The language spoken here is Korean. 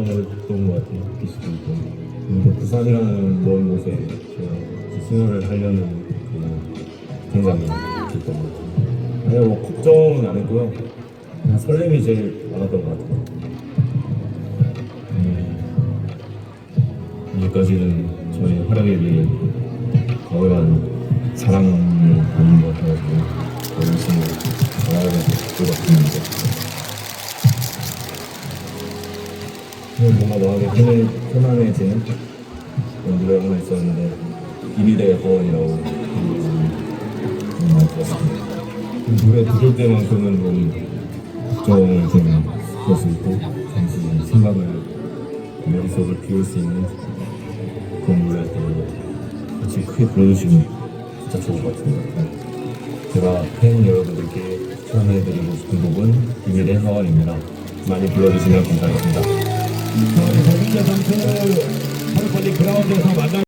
있었던 것 같아요. 비수도. 그리고 부산이라는 먼 곳에 제가 수련을 하려는 그 굉장히 있었던 것 같아요. 아니요, 뭐 걱정은 안 했고요. 그냥 설렘이 제일 많았던 것 같아요. 음, 이제까지는 저의 활약에 대해 과거한 사랑을 받는 것더 열심히 잘하려고 노력했는 오늘 뭔가 마음이 편해, 편안해지는 그런 노래가 하나 있었는데 정말 들었습니다 그 노래 들을 때만큼은 좀 걱정을 좀 할 수 있고 잠시 생각을 머릿속을 비울 수 있는 그런 노래들 같이 크게 불러주시면 진짜 좋을 것 같습니다. 제가 팬 여러분들께 추천해드리고 싶은 곡은 이미대 하원입니다. 많이 불러주시면 감사하겠습니다. 박민재 선수